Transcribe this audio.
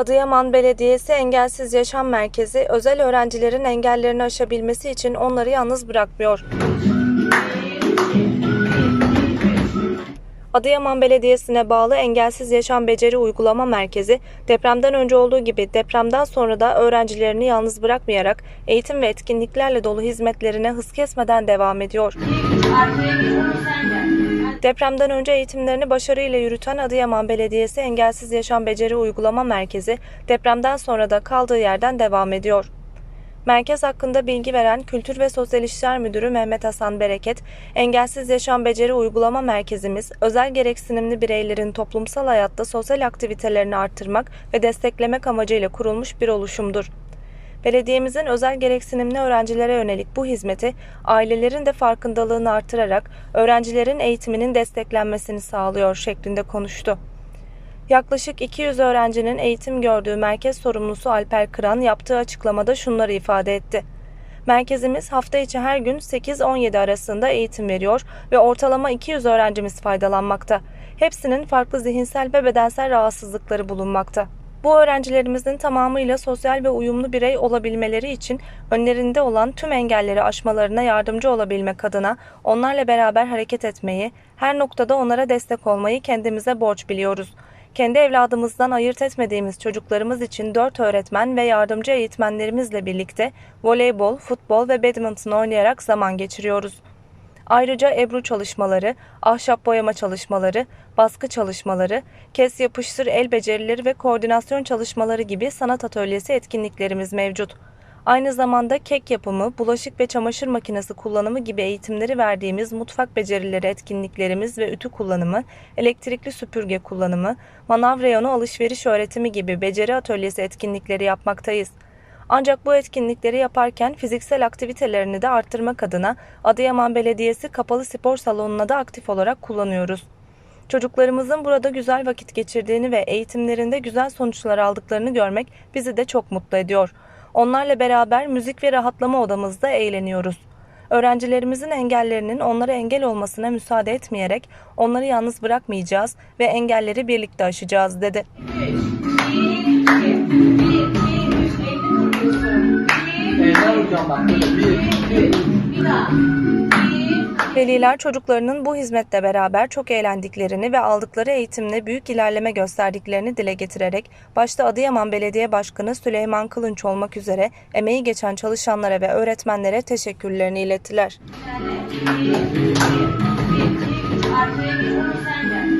Adıyaman Belediyesi Engelsiz Yaşam Merkezi özel öğrencilerin engellerini aşabilmesi için onları yalnız bırakmıyor. Adıyaman Belediyesi'ne bağlı Engelsiz Yaşam Beceri Uygulama Merkezi depremden önce olduğu gibi depremden sonra da öğrencilerini yalnız bırakmayarak eğitim ve etkinliklerle dolu hizmetlerine hız kesmeden devam ediyor. Depremden önce eğitimlerini başarıyla yürüten Adıyaman Belediyesi Engelsiz Yaşam Beceri Uygulama Merkezi depremden sonra da kaldığı yerden devam ediyor. Merkez hakkında bilgi veren Kültür ve Sosyal İşler Müdürü Mehmet Hasan Bereket, Engelsiz Yaşam Beceri Uygulama Merkezimiz, özel gereksinimli bireylerin toplumsal hayatta sosyal aktivitelerini artırmak ve desteklemek amacıyla kurulmuş bir oluşumdur. Belediyemizin özel gereksinimli öğrencilere yönelik bu hizmeti ailelerin de farkındalığını artırarak öğrencilerin eğitiminin desteklenmesini sağlıyor şeklinde konuştu. Yaklaşık 200 öğrencinin eğitim gördüğü merkez sorumlusu Alper Kıran yaptığı açıklamada şunları ifade etti. Merkezimiz hafta içi her gün 8-17 arasında eğitim veriyor ve ortalama 200 öğrencimiz faydalanmakta. Hepsinin farklı zihinsel ve bedensel rahatsızlıkları bulunmakta. Bu öğrencilerimizin tamamıyla sosyal ve uyumlu birey olabilmeleri için önlerinde olan tüm engelleri aşmalarına yardımcı olabilmek adına onlarla beraber hareket etmeyi, her noktada onlara destek olmayı kendimize borç biliyoruz. Kendi evladımızdan ayırt etmediğimiz çocuklarımız için 4 öğretmen ve yardımcı eğitmenlerimizle birlikte voleybol, futbol ve badminton oynayarak zaman geçiriyoruz. Ayrıca ebru çalışmaları, ahşap boyama çalışmaları, baskı çalışmaları, kes yapıştır el becerileri ve koordinasyon çalışmaları gibi sanat atölyesi etkinliklerimiz mevcut. Aynı zamanda kek yapımı, bulaşık ve çamaşır makinesi kullanımı gibi eğitimleri verdiğimiz mutfak becerileri etkinliklerimiz ve ütü kullanımı, elektrikli süpürge kullanımı, manav reyonu alışveriş öğretimi gibi beceri atölyesi etkinlikleri yapmaktayız. Ancak bu etkinlikleri yaparken fiziksel aktivitelerini de arttırmak adına Adıyaman Belediyesi kapalı spor salonuna da aktif olarak kullanıyoruz. Çocuklarımızın burada güzel vakit geçirdiğini ve eğitimlerinde güzel sonuçlar aldıklarını görmek bizi de çok mutlu ediyor. Onlarla beraber müzik ve rahatlama odamızda eğleniyoruz. Öğrencilerimizin engellerinin onlara engel olmasına müsaade etmeyerek onları yalnız bırakmayacağız ve engelleri birlikte aşacağız dedi. Bak. Bir, Veliler çocuklarının bu hizmette beraber çok eğlendiklerini ve aldıkları eğitimle büyük ilerleme gösterdiklerini dile getirerek başta Adıyaman Belediye Başkanı Süleyman Kılınç olmak üzere emeği geçen çalışanlara ve öğretmenlere teşekkürlerini ilettiler. Arkaya bir onu sen de.